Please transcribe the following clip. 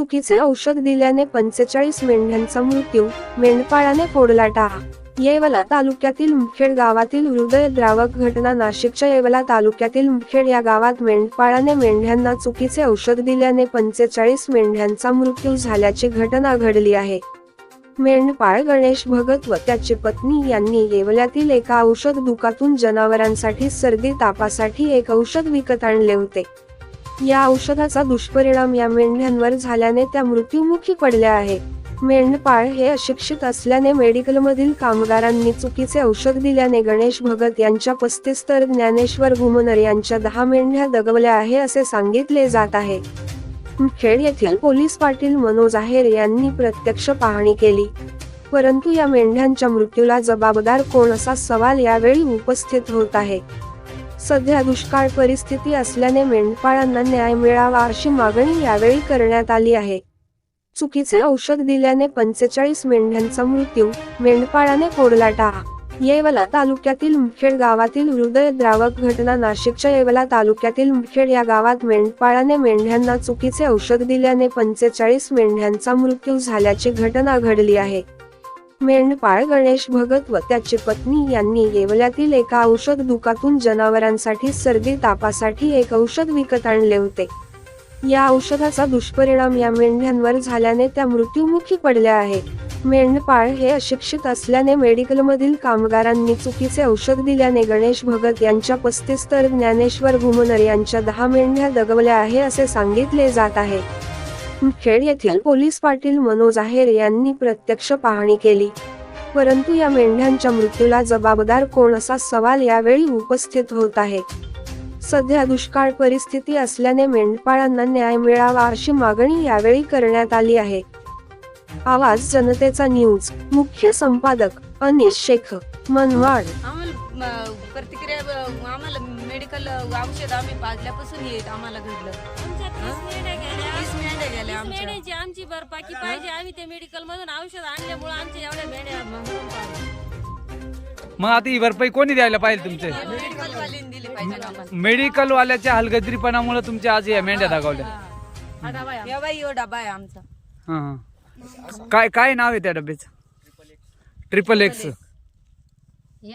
चुकीचे औषध दिल्याने पंचेचाळीस मेंढ्यांचा मृत्यू मेंढपाळाने फोडला टाळा येवला तालुक्यातील मुखेड गावातील हृदयद्रावक घटना नाशिकच्या येवला तालुक्यातील मुखेड या गावात मेंढपाळाने मेंढ्यांना चुकीचे औषध दिल्याने पंचेचाळीस मेंढ्यांचा मृत्यू झाल्याची घटना घडली आहे. मेंढपाळ गणेश भगत व त्याची पत्नी यांनी येवल्यातील एका औषध दुकातून जनावरांसाठी सर्दी तापासाठी एक औषध विकत आणले होते. या औषधाचा दुष्परिणाम या मेंढ्यांवर झाल्याने त्या मृत्युमुखी पडल्या आहे. मेंढपाळ हे अशिक्षित असल्याने मेडिकलमधील कामगारांनी चुकीचे औषध दिल्याने गणेश भगत यांच्या पस्तीस तर ज्ञानेश्वर घुमनर यांच्या दहा मेंढ्या दगवल्या आहे असे सांगितले जात आहे. खेड येथील पोलीस पाटील मनोज आहेर यांनी प्रत्यक्ष पाहणी केली. परंतु या मेंढ्यांच्या मृत्यूला जबाबदार कोण असा सवाल यावेळी उपस्थित होत आहे. सध्या दुष्काळ परिस्थिती असल्याने मेंढपाळांना न्याय मिळावा अशी मागणी यावेळी करण्यात आली आहे. चुकीचे औषध दिल्याने पंचेचाळीस मेंढ्यांचा मृत्यू मेंढपाळाने फोडला टाळा येवला तालुक्यातील मुखेड गावातील हृदयद्रावक घटना नाशिकच्या येवला तालुक्यातील मुखेड या गावात मेंढपाळाने मेंढ्यांना चुकीचे औषध दिल्याने पंचेचाळीस मेंढ्यांचा मृत्यू झाल्याची घटना घडली आहे. मेंढपाळ गणेश भगत व त्याची पत्नी यांनी येवल्यातील एका औषध दुकातून जनावरांसाठी सर्दी तापासाठी एक औषध विकत आणले होते. या औषधाचा दुष्परिणाम या मेंढ्यांवर झाल्याने त्या मृत्युमुखी पडल्या आहे मेंढपाळ हे अशिक्षित असल्याने मेडिकलमधील कामगारांनी चुकीचे औषध दिल्याने गणेश भगत यांच्या पस्तीस तर ज्ञानेश्वर घुमनर यांच्या दहा मेंढ्या दगवल्या आहे असे सांगितले जात आहे. खेड येथील पोलीस पाटील मनोज आहेर यांनी प्रत्यक्ष पाहणी केली. परंतु या मेंढ्यांच्या मृत्यूला जबाबदार कोण असा सवाल यावेळी उपस्थित होत आहे. सध्या दुष्काळ परिस्थिती असल्याने मेंढपाळांना न्याय मिळावा अशी मागणी यावेळी करण्यात आली आहे. आवाज जनतेचा न्यूज. मुख्य संपादक अनिश शेख मनवाड. प्रतिक्रिया आम्हाला मेडिकल औषध आम्ही पाजल्यापासून येत आम्हाला घडलं. आमच्या तीस मेंढ्या गेल्या. तीस मेंढ्या गेल्या तीस आमच्या. मेंढ्यांची आमची भरपाकी पाहिजे. आम्ही ते मेडिकल मधून औषध आणल्यामुळे आमच्या एवढ्या मेंढ्या मरून. मग आता ही भरपाई कोणी द्यायला पाहिजे तुमचे? मेडिकल वालीने दिले पाहिजे आम्हाला. मेडिकल वाल्याच्या हलगद्रीपणामुळे तुमच्या आज या मेंढ्या दाखवल्या या बाई यो डबा आहे आमचा. हा, हा. काय काय नाव आहे त्या डब्याचं? Triple x